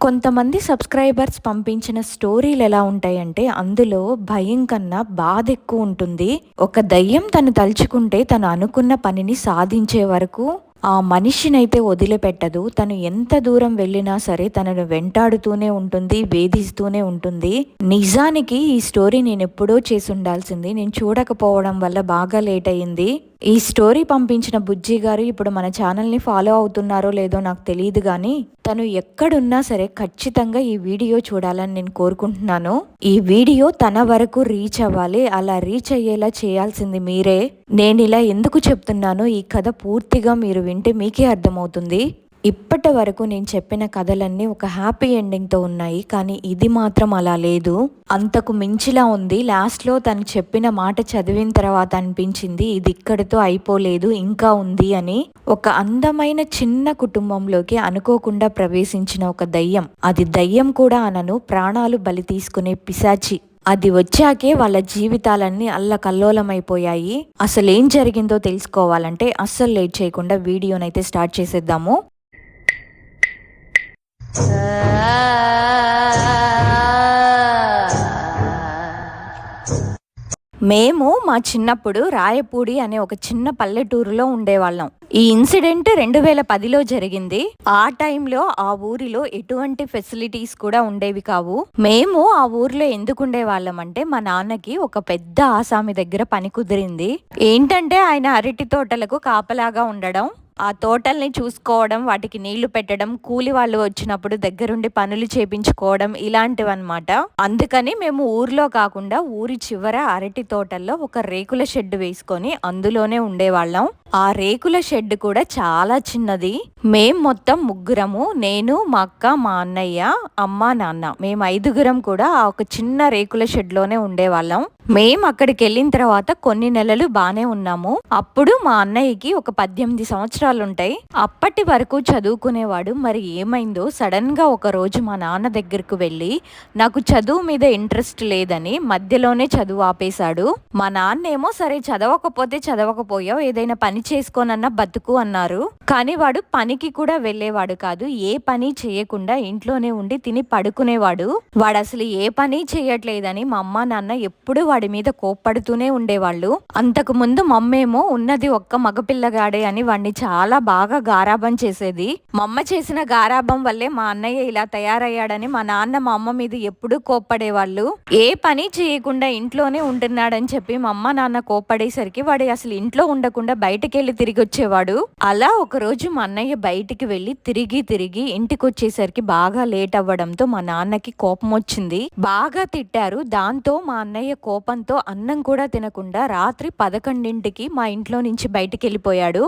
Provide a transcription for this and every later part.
కొంతమంది సబ్స్క్రైబర్స్ పంపించిన స్టోరీలు ఎలా ఉంటాయంటే అందులో భయం కన్నా బాధ ఎక్కువ ఉంటుంది. ఒక దయ్యం తను తలుచుకుంటే తను అనుకున్న పనిని సాధించే వరకు ఆ మనిషినైతే వదిలిపెట్టదు. తను ఎంత దూరం వెళ్ళినా సరే తనను వెంటాడుతూనే ఉంటుంది వేధిస్తూనే ఉంటుంది. నిజానికి ఈ స్టోరీ నేను ఎప్పుడో చేసి ఉండాల్సింది. నేను చూడకపోవడం వల్ల బాగా లేట్ అయింది. ఈ స్టోరీ పంపించిన బుజ్జి గారు ఇప్పుడు మన ఛానల్ని ఫాలో అవుతున్నారో లేదో నాకు తెలియదు కానీ తను ఎక్కడున్నా సరే ఖచ్చితంగా ఈ వీడియో చూడాలని నేను కోరుకుంటున్నాను. ఈ వీడియో తన వరకు రీచ్ అవ్వాలి అలా రీచ్ అయ్యేలా చేయాల్సింది మీరే. నేను ఇలా ఎందుకు చెప్తున్నానో ఈ కథ పూర్తిగా మీరు వింటే మీకే అర్థమవుతుంది. ఇప్పటి వరకు నేను చెప్పిన కథలన్నీ ఒక హ్యాపీ ఎండింగ్తో ఉన్నాయి కానీ ఇది మాత్రం అలా లేదు. అంతకు మించిలా ఉంది. లాస్ట్లో తను చెప్పిన మాట చదివిన తర్వాత అనిపించింది ఇది ఇక్కడితో అయిపోలేదు ఇంకా ఉంది అని. ఒక అందమైన చిన్న కుటుంబంలోకి అనుకోకుండా ప్రవేశించిన ఒక దయ్యం. అది దయ్యం కూడా అనను ప్రాణాలు బలి తీసుకునే పిశాచి. అది వచ్చాకే వాళ్ళ జీవితాలన్నీ అల్లకల్లోలమైపోయాయి. అసలు ఏం జరిగిందో తెలుసుకోవాలంటే అస్సలు లేట్ చేయకుండా వీడియోనైతే స్టార్ట్ చేసేద్దాము. మేము మా చిన్నప్పుడు రాయపూడి అనే ఒక చిన్న పల్లెటూరులో ఉండేవాళ్ళం. ఈ ఇన్సిడెంట్ రెండు వేల పదిలో జరిగింది. ఆ టైంలో ఆ ఊరిలో ఎటువంటి ఫెసిలిటీస్ కూడా ఉండేవి కావు. మేము ఆ ఊర్లో ఎందుకు ఉండేవాళ్ళం అంటే మా నాన్నకి ఒక పెద్ద ఆసామి దగ్గర పని కుదిరింది. ఏంటంటే ఆయన అరటి తోటలకు కాపలాగా ఉండడం ఆ తోటల్ని చూసుకోవడం వాటికి నీళ్ళు పెట్టడం కూలి వాళ్ళు వచ్చినప్పుడు దగ్గరుండి పనులు చేపించుకోవడం ఇలాంటివన్నమాట. అందుకని మేము ఊర్లో కాకుండా ఊరి చివర అరటి తోటల్లో ఒక రేకుల షెడ్ వేసుకొని అందులోనే ఉండేవాళ్ళం. ఆ రేకుల షెడ్ కూడా చాలా చిన్నది. మేం మొత్తం ముగ్గురము నేను మా అక్క మా అన్నయ్య అమ్మ నాన్న మేము ఐదుగురం కూడా ఆ ఒక చిన్న రేకుల షెడ్లోనే ఉండేవాళ్ళం. మేం అక్కడికి వెళ్ళిన తర్వాత కొన్ని నెలలు బాగానే ఉన్నాము. అప్పుడు మా అన్నయ్యకి ఒక పద్దెనిమిది సంవత్సరాలు ఉంటాయి అప్పటి వరకు చదువుకునేవాడు మరి ఏమైందో సడన్గా ఒక రోజు మా నాన్న దగ్గరకు వెళ్ళి నాకు చదువు మీద ఇంట్రెస్ట్ లేదని మధ్యలోనే చదువు ఆపేశాడు. మా నాన్నేమో సరే చదవకపోతే చదవకపోయావు ఏదైనా పని చేసుకోనన్నా బతుకు అన్నారు. కానీ వాడు పనికి కూడా వెళ్ళేవాడు కాదు. ఏ పని చేయకుండా ఇంట్లోనే ఉండి తిని పడుకునేవాడు. వాడు అసలు ఏ పని చేయట్లేదని మా అమ్మ నాన్న ఎప్పుడు వాడి మీద కోప్పడుతూనే ఉండేవాళ్ళు. అంతకు ముందు మమ్మేమో ఉన్నది ఒక్క మగపిల్లగాడే అని వాడిని చాలా చాలా బాగా గారాబం చేసేది. మా అమ్మ చేసిన గారాబం వల్లే మా అన్నయ్య ఇలా తయారయ్యాడని మా నాన్న మా అమ్మ మీద ఎప్పుడూ కోప్పడేవాళ్ళు. ఏ పని చేయకుండా ఇంట్లోనే ఉంటున్నాడని చెప్పి మా అమ్మ నాన్న కోప్పడేసరికి వాడు అసలు ఇంట్లో ఉండకుండా బయటకెళ్ళి తిరిగి వచ్చేవాడు అలా ఒక రోజు మా అన్నయ్య బయటికి వెళ్ళి తిరిగి తిరిగి ఇంటికి వచ్చేసరికి బాగా లేట్ అవ్వడంతో మా నాన్నకి కోపం వచ్చింది. బాగా తిట్టారు. దాంతో మా అన్నయ్య కోపంతో అన్నం కూడా తినకుండా రాత్రి పదకొండింటికి మా ఇంట్లో నుంచి బయటికి వెళ్ళిపోయాడు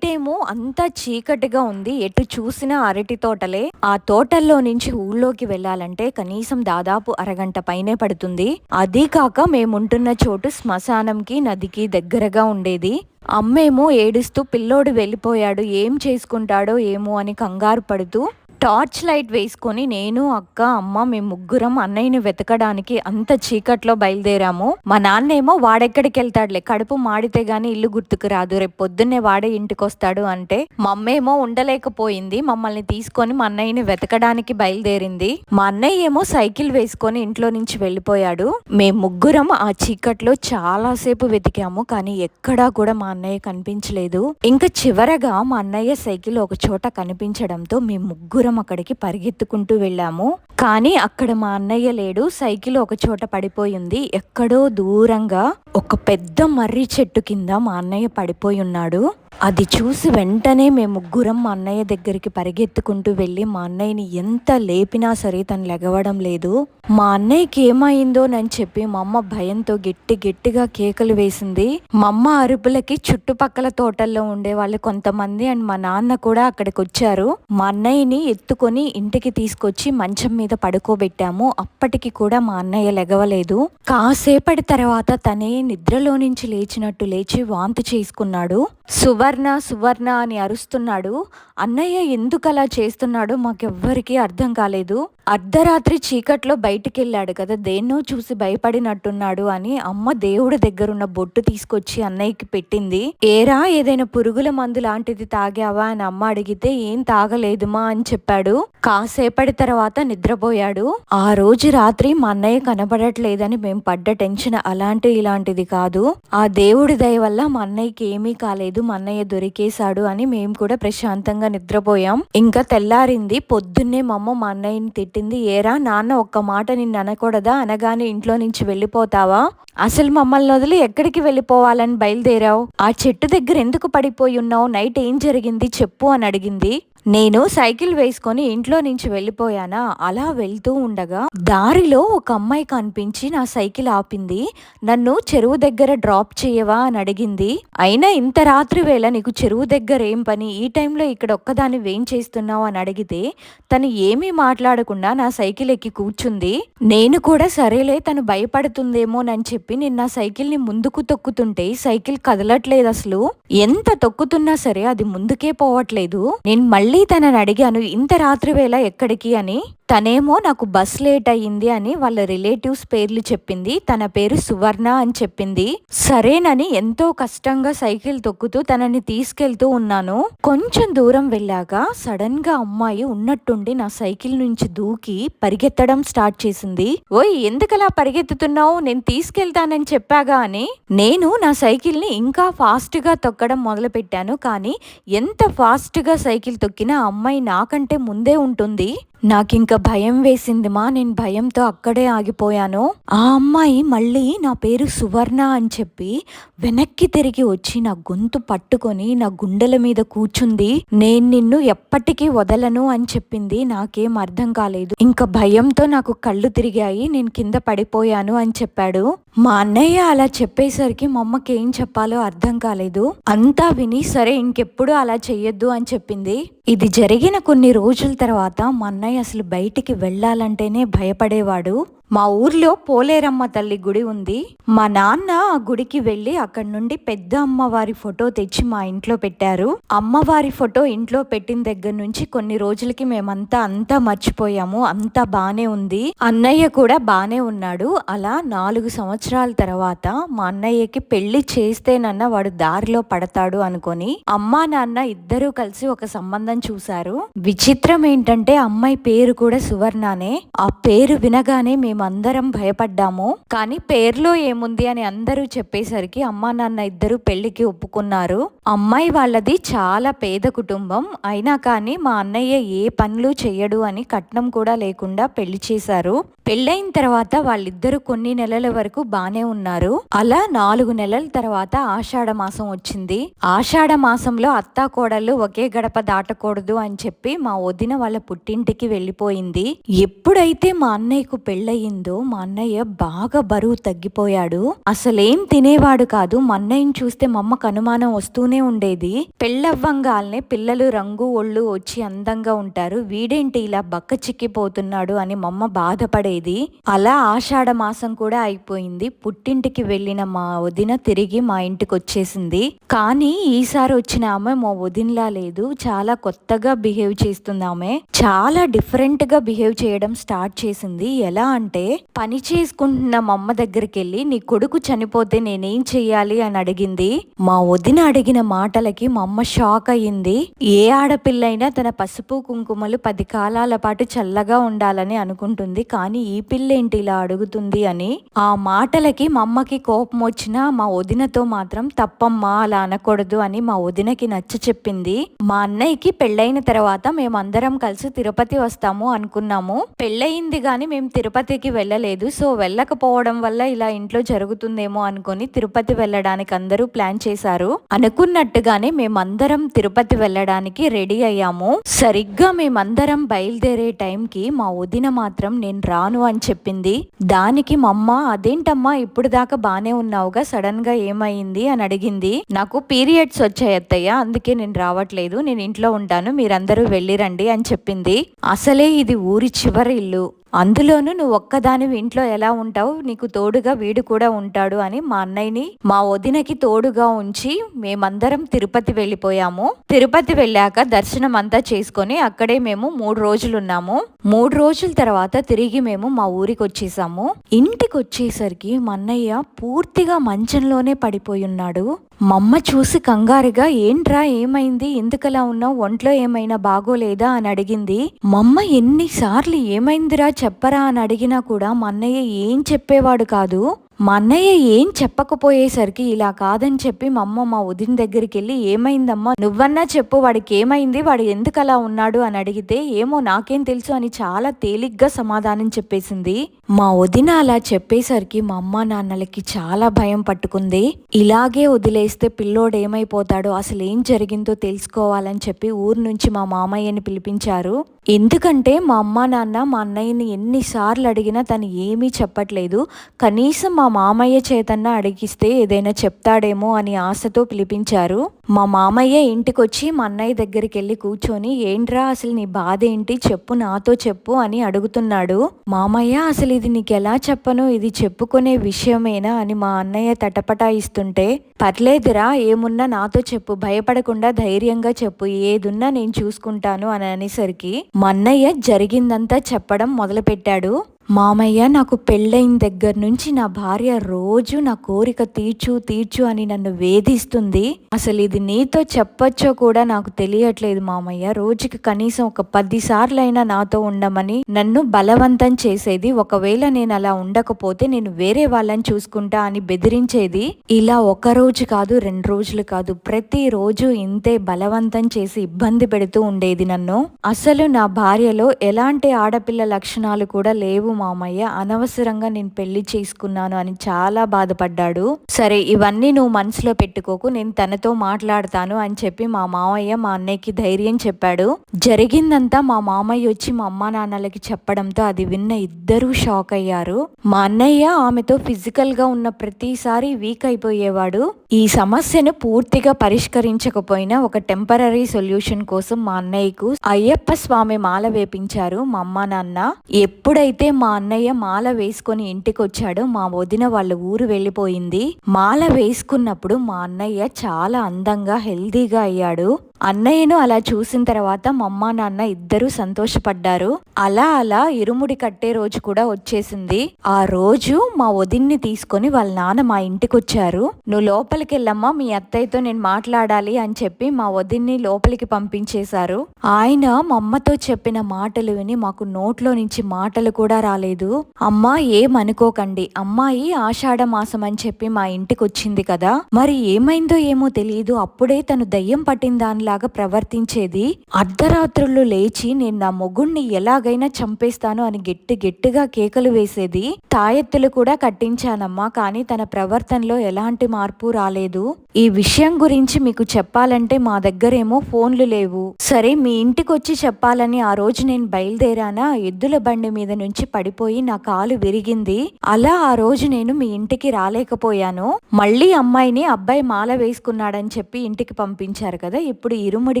బయటేమో అంతా చీకటిగా ఉంది. ఎటు చూసినా అరటి తోటలే. ఆ తోటల్లో నుంచి ఊళ్ళోకి వెళ్ళాలంటే కనీసం దాదాపు అరగంట పైనే పడుతుంది. అదీ కాక మేముంటున్న చోటు శ్మశానంకి నదికి దగ్గరగా ఉండేది. అమ్మేమో ఏడుస్తూ పిల్లోడు వెళ్ళిపోయాడు. ఏం చేసుకుంటాడో ఏమో అని కంగారు పడుతూ టార్చ్ లైట్ వేసుకొని నేను అక్క అమ్మ మేము ముగ్గురం అన్నయ్యని వెతకడానికి అంత చీకట్లో బయలుదేరాము. మా నాన్నేమో వాడెక్కడికి వెళ్తాడులే కడుపు మాడితే గాని ఇల్లు గుర్తుకు రాదు రేపు పొద్దున్నే వాడే ఇంటికి వస్తాడు అంటే మమ్మేమో ఉండలేకపోయింది మమ్మల్ని తీసుకొని మా అన్నయ్యని వెతకడానికి బయలుదేరింది. మా అన్నయ్య ఏమో సైకిల్ వేసుకొని ఇంట్లో నుంచి వెళ్ళిపోయాడు. మేము ముగ్గురం ఆ చీకట్లో చాలా సేపు వెతికాము కానీ ఎక్కడా కూడా మా అన్నయ్య కనిపించలేదు. ఇంకా చివరగా మా అన్నయ్య సైకిల్ ఒక చోట కనిపించడంతో మేము ముగ్గురం అక్కడికి పరిగెత్తుకుంటూ వెళ్ళాము. కానీ అక్కడ మా అన్నయ్య లేడు. సైకిల్ ఒక చోట పడిపోయింది. ఎక్కడో దూరంగా ఒక పెద్ద మర్రి చెట్టు కింద మా అన్నయ్య పడిపోయి ఉన్నాడు. అది చూసి వెంటనే మేము ముగ్గురం మా అన్నయ్య దగ్గరికి పరిగెత్తుకుంటూ వెళ్ళి మా అన్నయ్యని ఎంత లేపినా సరే తను లెగవడం లేదు. మా అన్నయ్యకి ఏమైందోనని చెప్పి మా అమ్మ భయంతో గట్టి గట్టిగా కేకలు వేసింది. మా అమ్మ అరుపులకి చుట్టుపక్కల తోటల్లో ఉండే వాళ్ళు కొంతమంది అండ్ మా నాన్న కూడా అక్కడికి వచ్చారు మా అన్నయ్యని ఎత్తుకొని ఇంటికి తీసుకొచ్చి మంచం మీద పడుకోబెట్టాము. అప్పటికి కూడా మా అన్నయ్య లెగవలేదు. కాసేపటి తర్వాత తనే నిద్రలో నుంచి లేచినట్టు లేచి వాంతి చేసుకున్నాడు. సువర్ణ సువర్ణ అని అరుస్తున్నాడు. అన్నయ్య ఎందుకు అలా చేస్తున్నాడో మాకెవ్వరికీ అర్థం కాలేదు. అర్ధరాత్రి చీకట్లో బయటికెళ్ళాడు కదా దేన్నో చూసి భయపడినట్టున్నాడు అని అమ్మ దేవుడి దగ్గరున్న బొట్టు తీసుకొచ్చి అన్నయ్యకి పెట్టింది. ఏరా ఏదైనా పురుగుల మందు లాంటిది తాగావా? అని అమ్మ అడిగితే ఏం తాగలేదుమా? అని చెప్పాడు. కాసేపటి తర్వాత నిద్రపోయాడు. ఆ రోజు రాత్రి మా అన్నయ్య కనబడట్లేదని మేము పడ్డ టెన్షన్ అలాంటి ఇలాంటిది కాదు. ఆ దేవుడి దయ వల్ల మా అన్నయ్యకి ఏమీ కాలేదు. మా అన్నయ్య దొరికేశాడు అని మేము కూడా ప్రశాంతంగా నిద్రపోయాం. ఇంకా తెల్లారింది. పొద్దున్నే మా అమ్మ మా అన్నయ్యని తిట్టింది. ఏరా నాన్న ఒక్క మాట నిన్ను అనకూడదా? అనగానే ఇంట్లో నుంచి వెళ్ళిపోతావా? అసలు మమ్మల్ని వదిలి ఎక్కడికి వెళ్ళిపోవాలని బయలుదేరావు? ఆ చెట్టు దగ్గర ఎందుకు పడిపోయి ఉన్నావు? నైట్ ఏం జరిగింది? చెప్పు అని అడిగింది. నేను సైకిల్ వేసుకొని ఇంట్లో నుంచి వెళ్ళిపోయానా? అలా వెళ్తూ ఉండగా దారిలో ఒక అమ్మాయి కనిపించి నా సైకిల్ ఆపింది. నన్ను చెరువు దగ్గర డ్రాప్ చేయవా అని అడిగింది. అయినా ఇంత రాత్రి వేళ నీకు చెరువు దగ్గర ఏం పని? ఈ టైంలో ఇక్కడ ఒక్కదాన్ని వేం చేస్తున్నావు అని అడిగితే తను ఏమీ మాట్లాడకుండా నా సైకిల్ ఎక్కి కూర్చుంది. నేను కూడా సరేలే తను భయపడుతుందేమోనని చెప్పి నేను నా సైకిల్ని ముందుకు తొక్కుతుంటే సైకిల్ కదలట్లేదు అసలు. ఎంత తొక్కుతున్నా సరే అది ముందుకే పోవట్లేదు. నేను మళ్ళీ మళ్ళీ తనని అడిగాను ఇంత రాత్రి వేళ ఎక్కడికి? అని. తనేమో నాకు బస్ లేట్ అయ్యింది అని వాళ్ళ రిలేటివ్స్ పేర్లు చెప్పింది. తన పేరు సువర్ణ అని చెప్పింది. సరేనని ఎంతో కష్టంగా సైకిల్ తొక్కుతూ తనని తీసుకెళ్తూ ఉన్నాను. కొంచెం దూరం వెళ్ళాక సడన్గా అమ్మాయి ఉన్నట్టుండి నా సైకిల్ నుంచి దూకి పరిగెత్తడం స్టార్ట్ చేసింది. ఓయ్ ఎందుకలా పరిగెత్తుతున్నావు? నేను తీసుకెళ్తానని చెప్పాగా అని. నేను నా సైకిల్ని ఇంకా ఫాస్ట్గా తొక్కడం మొదలు పెట్టాను కానీ ఎంత ఫాస్ట్గా సైకిల్ తొక్కి తొక్కినా అమ్మాయి నాకంటే ముందే ఉంటుంది. నాకింక భయం వేసింది మా నేను భయంతో అక్కడే ఆగిపోయాను. ఆ అమ్మాయి మళ్ళీ నా పేరు సువర్ణ అని చెప్పి వెనక్కి తిరిగి వచ్చి నా గొంతు పట్టుకొని నా గుండెల మీద కూర్చుంది. నేను నిన్ను ఎప్పటికీ వదలను అని చెప్పింది నాకేం అర్థం కాలేదు. ఇంకా భయంతో నాకు కళ్ళు తిరిగాయి నేను కింద పడిపోయాను అని చెప్పాడు. మా అన్నయ్య అలా చెప్పేసరికి మా అమ్మకి ఏం చెప్పాలో అర్థం కాలేదు. అంతా విని సరే ఇంకెప్పుడు అలా చెయ్యొద్దు అని చెప్పింది. ఇది జరిగిన కొన్ని రోజుల తర్వాత మా అన్నయ్య అసలు బయటికి వెళ్ళాలంటేనే భయపడేవాడు. మా ఊర్లో పోలేరమ్మ తల్లి గుడి ఉంది. మా నాన్న ఆ గుడికి వెళ్ళి అక్కడ నుండి పెద్ద అమ్మవారి ఫోటో తెచ్చి మా ఇంట్లో పెట్టారు. అమ్మవారి ఫోటో ఇంట్లో పెట్టిన దగ్గర నుంచి కొన్ని రోజులకి మేమంతా అంతా మర్చిపోయాము. అంతా బానే ఉంది. అన్నయ్య కూడా బానే ఉన్నాడు. అలా నాలుగు సంవత్సరాల తర్వాత మా అన్నయ్యకి పెళ్ళి చేస్తేనన్న వాడు దారిలో పడతాడు అనుకొని అమ్మా నాన్న ఇద్దరూ కలిసి ఒక సంబంధం చూశారు. విచిత్రం ఏంటంటే అమ్మాయి పేరు కూడా సువర్ణనే. ఆ పేరు వినగానే మేము మేమందరం భయపడ్డాము. కానీ పేర్లో ఏముంది అని అందరూ చెప్పేసరికి అమ్మా నాన్న ఇద్దరు పెళ్ళికి ఒప్పుకున్నారు. అమ్మాయి వాళ్ళది చాలా పేద కుటుంబం. అయినా కానీ మా అన్నయ్య ఏ పనులు చెయ్యడు అని కట్నం కూడా లేకుండా పెళ్ళి చేశారు. పెళ్ళైన తర్వాత వాళ్ళిద్దరు కొన్ని నెలల వరకు బానే ఉన్నారు. అలా నాలుగు నెలల తర్వాత ఆషాఢ మాసం వచ్చింది. ఆషాఢ మాసంలో అత్తా కోడళ్ళు ఒకే గడప దాటకూడదు అని చెప్పి మా వదిన వాళ్ళ పుట్టింటికి వెళ్ళిపోయింది. ఎప్పుడైతే మా అన్నయ్యకు పెళ్ళయింది జరిగిందో మా అన్నయ్య బాగా బరువు తగ్గిపోయాడు. అసలేం తినేవాడు కాదు మా అన్నయ్యని చూస్తే మా అమ్మకు అనుమానం వస్తూనే ఉండేది. పెళ్ళవ్వంగాల్నే పిల్లలు రంగు ఒళ్ళు వచ్చి అందంగా ఉంటారు. వీడేంటి ఇలా బక్క చిక్కిపోతున్నాడు అని మా అమ్మ బాధపడేది. అలా ఆషాఢ మాసం కూడా అయిపోయింది. పుట్టింటికి వెళ్ళిన మా వదిన తిరిగి మా ఇంటికి వచ్చేసింది కానీ ఈసారి వచ్చిన ఆమె మా వదినలా లేదు. చాలా కొత్తగా బిహేవ్ చేస్తుంది ఆమె. చాలా డిఫరెంట్గా బిహేవ్ చేయడం స్టార్ట్ చేసింది. ఎలా అంటే అంటే పని చేసుకుంటున్న మా అమ్మ దగ్గరికి వెళ్ళి నీ కొడుకు చనిపోతే నేనేం చెయ్యాలి? అని అడిగింది. మా వదిన అడిగిన మాటలకి మా అమ్మ షాక్ అయ్యింది. ఏ ఆడపిల్లైనా తన పసుపు కుంకుమలు పది కాలాల పాటు చల్లగా ఉండాలని అనుకుంటుంది. కానీ ఈ పిల్ల ఏంటి ఇలా అడుగుతుంది అని. ఆ మాటలకి మా అమ్మకి కోపం వచ్చినా మా వదినతో మాత్రం తప్పమ్మా అలా అనకూడదు అని మా వదినకి నచ్చ చెప్పింది. మా అన్నయ్యకి పెళ్ళైన తర్వాత మేమందరం కలిసి తిరుపతి వస్తాము అనుకున్నాము. పెళ్ళయింది గాని మేము తిరుపతికి తిరుపతికి వెళ్ళలేదు. సో వెళ్ళకపోవడం వల్ల ఇలా ఇంట్లో జరుగుతుందేమో అనుకుని తిరుపతి వెళ్ళడానికి అందరూ ప్లాన్ చేశారు. అనుకున్నట్టుగానే మేమందరం తిరుపతి వెళ్ళడానికి రెడీ అయ్యాము. సరిగ్గా మేమందరం బయలుదేరే టైంకి మా వదిన మాత్రం నేను రాను అని చెప్పింది. దానికి మా అమ్మ అదేంటమ్మా ఇప్పుడు దాకా బానే ఉన్నావుగా సడన్గా ఏమైంది? అని అడిగింది. నాకు పీరియడ్స్ వచ్చాయి అత్తయ్య అందుకే నేను రావట్లేదు. నేను ఇంట్లో ఉంటాను మీరందరూ వెళ్ళిరండి అని చెప్పింది. అసలే ఇది ఊరి చివరి ఇల్లు. అందులోనూ నువ్వు ఒక్కదానివి ఇంట్లో ఎలా ఉంటావు? నీకు తోడుగా వీడు కూడా ఉంటాడు అని మా అన్నయ్యని మా వదినకి తోడుగా ఉంచి మేమందరం తిరుపతి వెళ్ళిపోయాము. తిరుపతి వెళ్ళాక దర్శనం అంతా చేసుకొని అక్కడే మేము మూడు రోజులు ఉన్నాము మూడు రోజుల తర్వాత తిరిగి మేము మా ఊరికి వచ్చేసాము ఇంటికి వచ్చేసరికి మా అన్నయ్య పూర్తిగా మంచంలోనే పడిపోయి ఉన్నాడు. మమ్మ చూసి కంగారుగా ఏంట్రా ఏమైంది? ఎందుకలా ఉన్నావు? ఒంట్లో ఏమైనా బాగోలేదా? అని అడిగింది. మమ్మ ఎన్నిసార్లు ఏమైందిరా? చెప్పరా? అని అడిగినా కూడా మా అన్నయ్య ఏం చెప్పేవాడు కాదు. మా అన్నయ్య ఏం చెప్పకపోయేసరికి ఇలా కాదని చెప్పి మా అమ్మ మా వదిన దగ్గరికి వెళ్ళి ఏమైందమ్మా? నువ్వన్నా చెప్పు వాడికి ఏమైంది? వాడు ఎందుకు అలా ఉన్నాడు? అని అడిగితే ఏమో నాకేం తెలుసు అని చాలా తేలిగ్గా సమాధానం చెప్పేసింది. మా వదిన అలా చెప్పేసరికి మా అమ్మ నాన్నలకి చాలా భయం పట్టుకుంది. ఇలాగే వదిలేస్తే పిల్లోడు ఏమైపోతాడో అసలు ఏం జరిగిందో తెలుసుకోవాలని చెప్పి ఊరు నుంచి మా మామయ్యని పిలిపించారు. ఎందుకంటే మా అమ్మ నాన్న మా అన్నయ్యని ఎన్నిసార్లు అడిగినా తను ఏమీ చెప్పట్లేదు. కనీసం మా మామయ్య చేతన్న అడిగిస్తే ఏదైనా చెప్తాడేమో అని ఆశతో పిలిపించారు. మా మామయ్య ఇంటికొచ్చి మా అన్నయ్య దగ్గరికి వెళ్ళి కూర్చొని ఏంట్రా అసలు నీ బాధ ఏంటి చెప్పు నాతో చెప్పు అని అడుగుతున్నాడు. మామయ్య అసలు ఇది నీకెలా చెప్పను? ఇది చెప్పుకునే విషయమేనా? అని మా అన్నయ్య తటపటాయిస్తుంటే పర్లేదురా ఏమున్నా నాతో చెప్పు భయపడకుండా ధైర్యంగా చెప్పు ఏదున్నా నేను చూసుకుంటాను అని అనేసరికి మా అన్నయ్య జరిగిందంతా చెప్పడం మొదలుపెట్టాడు. మామయ్య నాకు పెళ్ళైన దగ్గర నుంచి నా భార్య రోజు నా కోరిక తీర్చు తీర్చు అని నన్ను వేధిస్తుంది. అసలు ఇది నీతో చెప్పొచ్చో కూడా నాకు తెలియట్లేదు మామయ్య. రోజుకి కనీసం ఒక పది సార్లైనా నాతో ఉండమని నన్ను బలవంతం చేసేది. ఒకవేళ నేను అలా ఉండకపోతే నేను వేరే వాళ్ళని చూసుకుంటా అని బెదిరించేది. ఇలా ఒక రోజు కాదు రెండు రోజులు కాదు. ప్రతి రోజు ఇంతే బలవంతం చేసి ఇబ్బంది పెడుతూ ఉండేది నన్ను. అసలు నా భార్యలో ఎలాంటి ఆడపిల్ల లక్షణాలు కూడా లేవు మామయ్య అనవసరంగా నేను పెళ్ళి చేసుకున్నాను అని చాలా బాధపడ్డాడు. సరే ఇవన్నీ నువ్వు మనసులో పెట్టుకోకు నేను తనతో మాట్లాడతాను అని చెప్పి మా మామయ్య మా అన్నయ్యకి ధైర్యం చెప్పాడు. జరిగిందంతా మా మామయ్య వచ్చి మా అమ్మా నాన్నలకి చెప్పడంతో అది విన్న ఇద్దరూ షాక్ అయ్యారు. మా అన్నయ్య ఆమెతో ఫిజికల్గా ఉన్న ప్రతిసారి వీక్ అయిపోయేవాడు. ఈ సమస్యను పూర్తిగా పరిష్కరించకపోయినా ఒక టెంపరీ సొల్యూషన్ కోసం మా అన్నయ్యకు అయ్యప్ప స్వామి మాల వేపించారు మా అమ్మ నాన్న. ఎప్పుడైతే మా అన్నయ్య మాల వేసుకొని ఇంటికి వచ్చాడు మా వదిన వాళ్ళ ఊరు వెళ్ళిపోయింది. మాల వేసుకున్నప్పుడు మా అన్నయ్య చాలా అందంగా హెల్దీగా అయ్యాడు. అన్నయ్యను అలా చూసిన తర్వాత మా అమ్మ నాన్న ఇద్దరూ సంతోషపడ్డారు. అలా అలా ఇరుముడి కట్టే రోజు కూడా వచ్చేసింది. ఆ రోజు మా వదిన్ని తీసుకొని వాళ్ళ నాన్న మా ఇంటికి వచ్చారు నువ్వు లోపలికి వెళ్ళమ్మా మీ అత్తయ్యతో నేను మాట్లాడాలి అని చెప్పి మా వదిన్ని లోపలికి పంపించేశారు. ఆయన మా అమ్మతో చెప్పిన మాటలు విని మాకు నోట్లో నుంచి మాటలు కూడా రాలేదు. అమ్మా ఏమనుకోకండి అమ్మాయి ఆషాఢ మాసం అని చెప్పి మా ఇంటికి వచ్చింది కదా. మరి ఏమైందో ఏమో తెలియదు. అప్పుడే తను దయ్యం పట్టిన లాగా ప్రవర్తించేది అర్ధరాత్రులు లేచి నేను నా మొగుణ్ణి ఎలాగైనా చంపేస్తాను అని గట్టి గట్టిగా కేకలు వేసేది తాయెత్తులు కూడా కట్టించానమ్మా కానీ తన ప్రవర్తనలో ఎలాంటి మార్పు రాలేదు. ఈ విషయం గురించి మీకు చెప్పాలంటే మా దగ్గరేమో ఫోన్లు లేవు. సరే మీ ఇంటికి వచ్చి చెప్పాలని ఆ రోజు నేను బయలుదేరానా? ఎద్దుల బండి మీద నుంచి పడిపోయి నా కాలు విరిగింది. అలా ఆ రోజు నేను మీ ఇంటికి రాలేకపోయాను. మళ్ళీ అమ్మాయిని అబ్బాయి మాల వేసుకున్నాడని చెప్పి ఇంటికి పంపించారు కదా ఇప్పుడు ఇరుముడి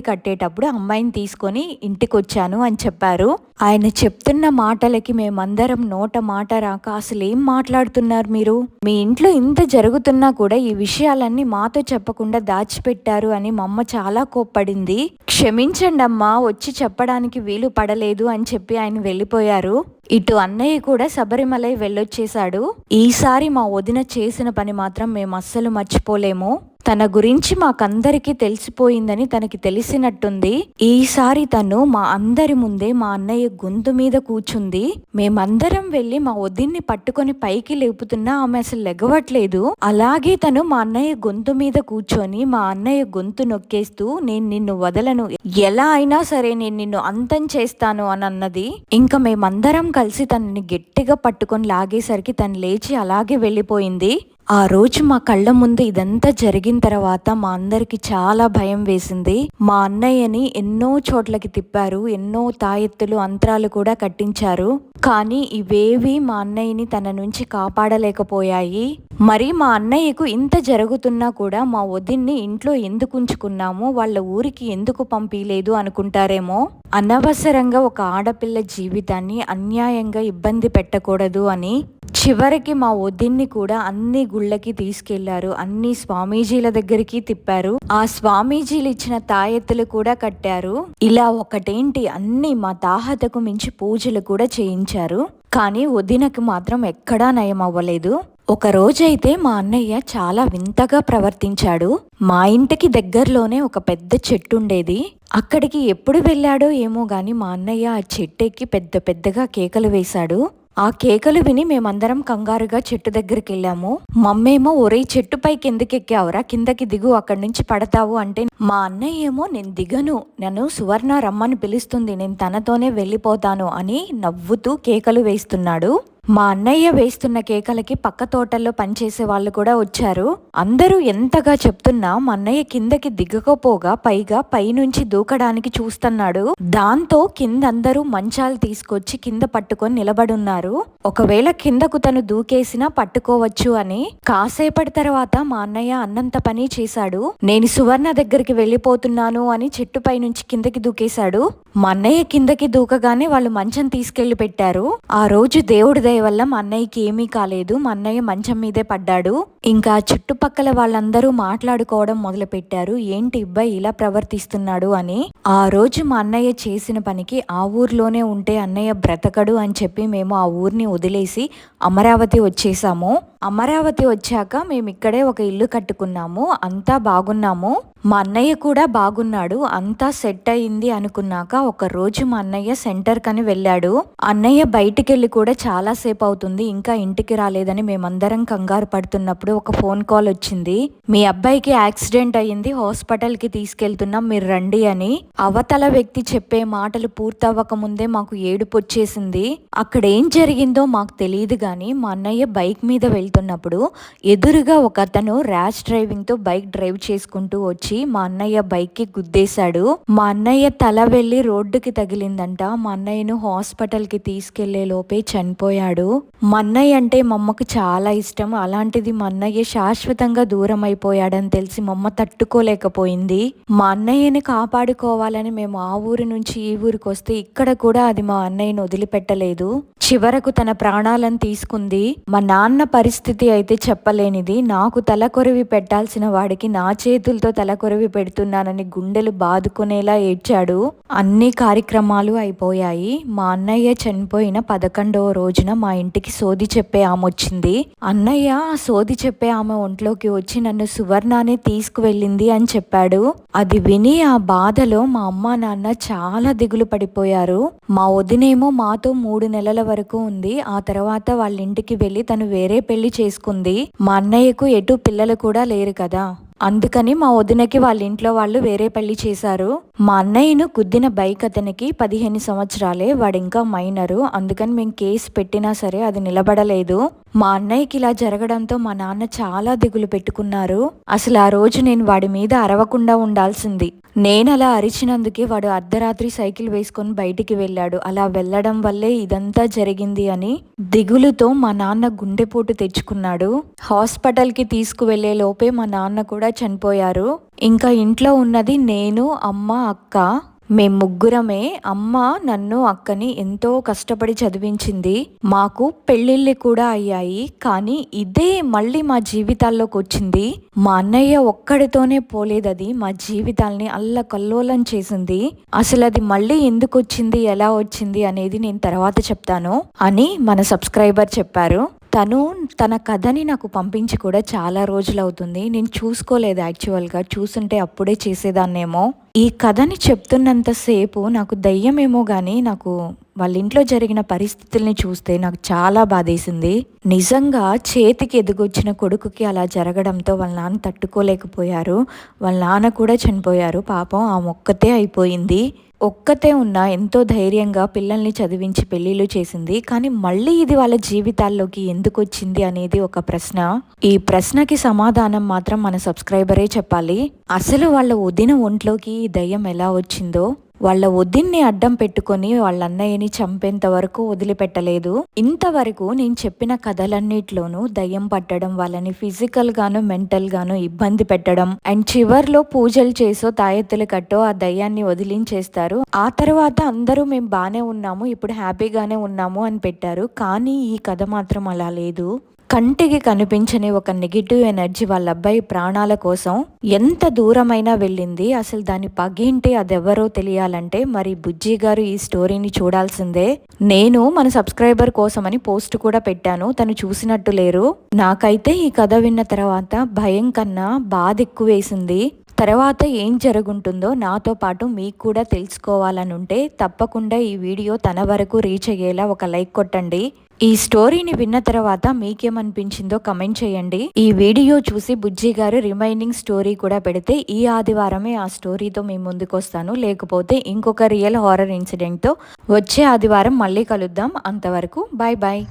కట్టేటప్పుడు అమ్మాయిని తీసుకొని ఇంటికి వచ్చాను అని చెప్పారు. ఆయన చెప్తున్న మాటలకి మేమందరం నోట మాట రాక అసలు ఏం మాట్లాడుతున్నారు మీరు? మీ ఇంట్లో ఇంత జరుగుతున్నా కూడా ఈ విషయాలన్నీ మాతో చెప్పకుండా దాచిపెట్టారు అని మా అమ్మ చాలా కోప్పడింది. క్షమించండి అమ్మా వచ్చి చెప్పడానికి వీలు పడలేదు అని చెప్పి ఆయన వెళ్ళిపోయారు. ఇటు అన్నయ్య కూడా శబరిమలై వెళ్ళొచ్చేశాడు. ఈసారి మా వదిన చేసిన పని మాత్రం మేము అస్సలు మర్చిపోలేము. తన గురించి మాకందరికీ తెలిసిపోయిందని తనకి తెలిసినట్టుంది. ఈసారి తను మా అందరి ముందే మా అన్నయ్య గొంతు మీద కూర్చుంది. మేమందరం వెళ్ళి మా వదిన్ని పట్టుకొని పైకి లేపుతున్నా ఆమె అసలు లెగవట్లేదు. అలాగే తను మా అన్నయ్య గొంతు మీద కూర్చొని మా అన్నయ్య గొంతు నొక్కేస్తూ నేను నిన్ను వదలను. ఎలా అయినా సరే నేను నిన్ను అంతం చేస్తాను అని అన్నది. ఇంకా మేమందరం కలిసి తనని గట్టిగా పట్టుకొని లాగేసరికి తను లేచి అలాగే వెళ్ళిపోయింది. ఆ రోజు మా కళ్ళ ముందు ఇదంతా జరిగిన తర్వాత మా అందరికి చాలా భయం వేసింది. మా అన్నయ్యని ఎన్నో చోట్లకి తిప్పారు ఎన్నో తాయెత్తులు అంతరాలు కూడా కట్టించారు. కానీ ఇవేవి మా అన్నయ్యని తన నుంచి కాపాడలేకపోయాయి. మరి మా అన్నయ్యకు ఇంత జరుగుతున్నా కూడా మా వదిన్ని ఇంట్లో ఎందుకు ఉంచుకున్నాము వాళ్ళ ఊరికి ఎందుకు పంపించలేదు అనుకుంటారేమో? అనవసరంగా ఒక ఆడపిల్ల జీవితాన్ని అన్యాయంగా ఇబ్బంది పెట్టకూడదు అని చివరికి మా వదిన్ని కూడా అన్ని గుళ్ళకి తీసుకెళ్ళారు అన్ని స్వామీజీల దగ్గరికి తిప్పారు. ఆ స్వామీజీలు ఇచ్చిన తాయెత్తులు కూడా కట్టారు. ఇలా ఒకటేంటి అన్ని మా తాహతకు మించి పూజలు కూడా చేయించారు. కానీ వదినకు మాత్రం ఎక్కడా నయం అవ్వలేదు. ఒక రోజైతే మా అన్నయ్య చాలా వింతగా ప్రవర్తించాడు. మా ఇంటికి దగ్గరలోనే ఒక పెద్ద చెట్టు ఉండేది అక్కడికి ఎప్పుడు వెళ్ళాడో ఏమో గాని మా అన్నయ్య ఆ చెట్టెక్కి పెద్ద పెద్దగా కేకలు వేశాడు. ఆ కేకలు విని మేమందరం కంగారుగా చెట్టు దగ్గరికి వెళ్ళాము మమ్మేమో ఒరే చెట్టు పైకి ఎందుకు ఎక్కావురా కిందకి దిగు అక్కడి నుంచి పడతావు అంటే మా అన్నయ్య ఏమో నేను దిగను. నన్ను సువర్ణ రమ్మని పిలుస్తుంది. నేను తనతోనే వెళ్ళిపోతాను అని నవ్వుతూ కేకలు వేస్తున్నాడు. మా అన్నయ్య వేస్తున్న కేకలకి పక్క తోటల్లో పనిచేసే వాళ్ళు కూడా వచ్చారు. అందరూ ఎంతగా చెప్తున్నా మా అన్నయ్య కిందకి దిగకపోగా పైగా పైనుంచి దూకడానికి చూస్తున్నాడు. దాంతో కింద అందరూ మంచాలు తీసుకొచ్చి కింద పట్టుకొని నిలబడున్నారు. ఒకవేళ కిందకు తను దూకేసినా పట్టుకోవచ్చు అని. కాసేపటి తర్వాత మా అన్నయ్య అన్నంత పని చేశాడు. నేను సువర్ణ దగ్గరికి వెళ్ళిపోతున్నాను అని చెట్టుపై నుంచి కిందకి దూకేశాడు. మా అన్నయ్య కిందకి దూకగానే వాళ్ళు మంచం తీసుకెళ్ళి పెట్టారు. ఆ రోజు దేవుడి దయ వల్ల మా అన్నయ్యకి ఏమీ కాలేదు. మా అన్నయ్య మంచం మీదే పడ్డాడు. ఇంకా చుట్టుపక్కల వాళ్ళందరూ మాట్లాడుకోవడం మొదలుపెట్టారు. ఏంటి ఇబ్బాయి ఇలా ప్రవర్తిస్తున్నాడు అని. ఆ రోజు మా అన్నయ్య చేసిన పనికి ఆ ఊర్లోనే ఉంటే అన్నయ్య బ్రతకడు అని చెప్పి మేము ఆ ఊరిని వదిలేసి అమరావతి వచ్చేసాము. అమరావతి వచ్చాక మేము ఇక్కడే ఒక ఇల్లు కట్టుకున్నాము అంతా బాగున్నాము. మా అన్నయ్య కూడా బాగున్నాడు అంతా సెట్ అయింది అనుకున్నాక ఒక రోజు మా అన్నయ్య సెంటర్ కని వెళ్ళాడు. అన్నయ్య బయటికి వెళ్ళి కూడా చాలా సేపు అవుతుంది ఇంకా ఇంటికి రాలేదని మేమందరం కంగారు పడుతున్నప్పుడు ఒక ఫోన్ కాల్ వచ్చింది. మీ అబ్బాయికి యాక్సిడెంట్ అయ్యింది హాస్పిటల్కి తీసుకెళ్తున్నాం మీరు రండి అని. అవతల వ్యక్తి చెప్పే మాటలు పూర్తవ్వక ముందే మాకు ఏడుపు వచ్చేసింది. అక్కడ ఏం జరిగిందో మాకు తెలియదు కానీ మా అన్నయ్య బైక్ మీద వెళ్తున్నప్పుడు ఎదురుగా ఒక అతను ర్యాష్ డ్రైవింగ్తో బైక్ డ్రైవ్ చేసుకుంటూ వచ్చి మా అన్నయ్య బైక్కి గుద్దేశాడు. మా అన్నయ్య తల వెళ్ళి రోడ్డుకి తగిలిందంట. మా అన్నయ్యను హాస్పిటల్కి తీసుకెళ్ళే లోపే చనిపోయాడు. మా అన్నయ్య అంటే మా అమ్మకు చాలా ఇష్టం. అలాంటిది మా అన్నయ్య శాశ్వతంగా దూరం అయిపోయాడని తెలిసి మా అమ్మ తట్టుకోలేకపోయింది. మా అన్నయ్యని కాపాడుకోవాలని మేము ఆ ఊరి నుంచి ఈ ఊరికి వస్తే ఇక్కడ కూడా అది మా అన్నయ్యను వదిలిపెట్టలేదు. చివరకు తన ప్రాణాలను తీసుకుంది. మా నాన్న పరిస్థితి అయితే చెప్పలేనిది. నాకు తలకొరివి పెట్టాల్సిన వాడికి నా చేతులతో తలకొరివి పెడుతున్నానని గుండెలు బాదుకునేలా ఏడ్చాడు. అన్ని కార్యక్రమాలు అయిపోయాయి. మా అన్నయ్య చనిపోయిన పదకొండవ రోజున మా ఇంటికి సోది చెప్పే ఆమె వచ్చింది. అన్నయ్య ఆ సోది చెప్పే ఆమె ఒంట్లోకి వచ్చి నన్ను సువర్ణానే తీసుకువెళ్ళింది అని చెప్పాడు. అది విని ఆ బాధలో మా అమ్మ నాన్న చాలా దిగులు పడిపోయారు. మా వదినేమో మాతో మూడు నెలల వరకు ఉంది. ఆ తర్వాత వాళ్ళ ఇంటికి వెళ్ళి తను వేరే పెళ్ళి చేసుకుంది. మా అన్నయ్యకు ఎటు పిల్లలు కూడా లేరు కదా. అందుకని మా వదినకి వాళ్ళ ఇంట్లో వాళ్ళు వేరే పెళ్ళి చేశారు. మా అన్నయ్యను గుద్దిన బైక్ అతనికి పదిహేను సంవత్సరాలే వాడు ఇంకా మైనరు. అందుకని మేము కేసు పెట్టినా సరే అది నిలబడలేదు. మా అన్నయ్యకి ఇలా జరగడంతో మా నాన్న చాలా దిగులు పెట్టుకున్నారు. అసలు ఆ రోజు నేను వాడి మీద అరవకుండా ఉండాల్సింది. నేను అలా అరిచినందుకే వాడు అర్ధరాత్రి సైకిల్ వేసుకొని బయటికి వెళ్ళాడు. అలా వెళ్ళడం వల్లే ఇదంతా జరిగింది అని దిగులుతో మా నాన్న గుండెపోటు తెచ్చుకున్నాడు. హాస్పిటల్కి తీసుకువెళ్ళే లోపే మా నాన్న కూడా చనిపోయారు. ఇంకా ఇంట్లో ఉన్నది నేను అమ్మ అక్క మేం ముగ్గురమే అమ్మ నన్ను అక్కని ఎంతో కష్టపడి చదివించింది. మాకు పెళ్ళిళ్ళు కూడా అయ్యాయి. కానీ ఇదే మళ్ళీ మా జీవితాల్లోకి వచ్చింది. మా అన్నయ్య ఒక్కడితోనే పోలేదది. మా జీవితాల్ని అల్ల కల్లోలం చేసింది. అసలు అది మళ్ళీ ఎందుకు వచ్చింది ఎలా వచ్చింది? అనేది నేను తర్వాత చెప్తాను అని మన సబ్స్క్రైబర్ చెప్పారు. తను తన కథని నాకు పంపించి కూడా చాలా రోజులు అవుతుంది నేను చూసుకోలేదు యాక్చువల్గా. చూసుంటే అప్పుడే చేసేదాన్నేమో. ఈ కథని చెప్తున్నంతసేపు నాకు దయ్యమేమో కానీ నాకు వాళ్ళ ఇంట్లో జరిగిన పరిస్థితుల్ని చూస్తే నాకు చాలా బాధేసింది. నిజంగా చేతికి ఎదుగొచ్చిన కొడుకుకి అలా జరగడంతో వాళ్ళ నాన్న తట్టుకోలేకపోయారు. వాళ్ళ నాన్న కూడా చనిపోయారు. పాపం ఆ మొక్కతే అయిపోయింది. ఒక్కతే ఉన్న ఎంతో ధైర్యంగా పిల్లల్ని చదివించి పెళ్ళిళ్ళు చేసింది. కానీ మళ్ళీ ఇది వాళ్ళ జీవితాల్లోకి ఎందుకు వచ్చింది అనేది ఒక ప్రశ్న. ఈ ప్రశ్నకి సమాధానం మాత్రం మన సబ్స్క్రైబరే చెప్పాలి. అసలు వాళ్ళ వదిన ఒంట్లోకి ఈ దయ్యం ఎలా వచ్చిందో? వాళ్ళ వదిన్ని అడ్డం పెట్టుకొని వాళ్ళ అన్నయ్యని చంపేంత వరకు వదిలిపెట్టలేదు. ఇంతవరకు నేను చెప్పిన కథలన్నిట్లోనూ దయ్యం పట్టడం వాళ్ళని ఫిజికల్ గాను మెంటల్ గాను ఇబ్బంది పెట్టడం. అండ్ చివర్లో పూజలు చేసో తాయెత్తులు కట్టో ఆ దయ్యాన్ని వదిలించేస్తారు. ఆ తర్వాత అందరూ మేము బాగానే ఉన్నాము ఇప్పుడు హ్యాపీగానే ఉన్నాము అని పెట్టారు. కానీ ఈ కథ మాత్రం అలా లేదు. కంటికి కనిపించని ఒక నెగిటివ్ ఎనర్జీ వాళ్ళ అబ్బాయి ప్రాణాల కోసం ఎంత దూరమైనా వెళ్ళింది అసలు దాని పగేంటి అదెవరో తెలియాలంటే మరి బుజ్జి గారు ఈ స్టోరీని చూడాల్సిందే. నేను మన సబ్స్క్రైబర్ కోసమని పోస్ట్ కూడా పెట్టాను తను చూసినట్టు లేరు. నాకైతే ఈ కథ విన్న తర్వాత భయం కన్నా బాధ ఎక్కువ వేసింది తర్వాత ఏం జరుగుంటుందో నాతో పాటు మీకు కూడా తెలుసుకోవాలని ఉంటే తప్పకుండా ఈ వీడియో తన వరకు రీచ్ అయ్యేలా ఒక లైక్ కొట్టండి. ఈ స్టోరీని విన్న తర్వాత మీకేమనిపించిందో కమెంట్ చేయండి. ఈ వీడియో చూసి బుజ్జి గారు రిమైనింగ్ స్టోరీ కూడా పెడితే ఈ ఆదివారమే ఆ స్టోరీతో మీ ముందుకు వస్తాను లేకపోతే ఇంకొక రియల్ హారర్ ఇన్సిడెంట్తో వచ్చే ఆదివారం మళ్ళీ కలుద్దాం. అంతవరకు బాయ్ బాయ్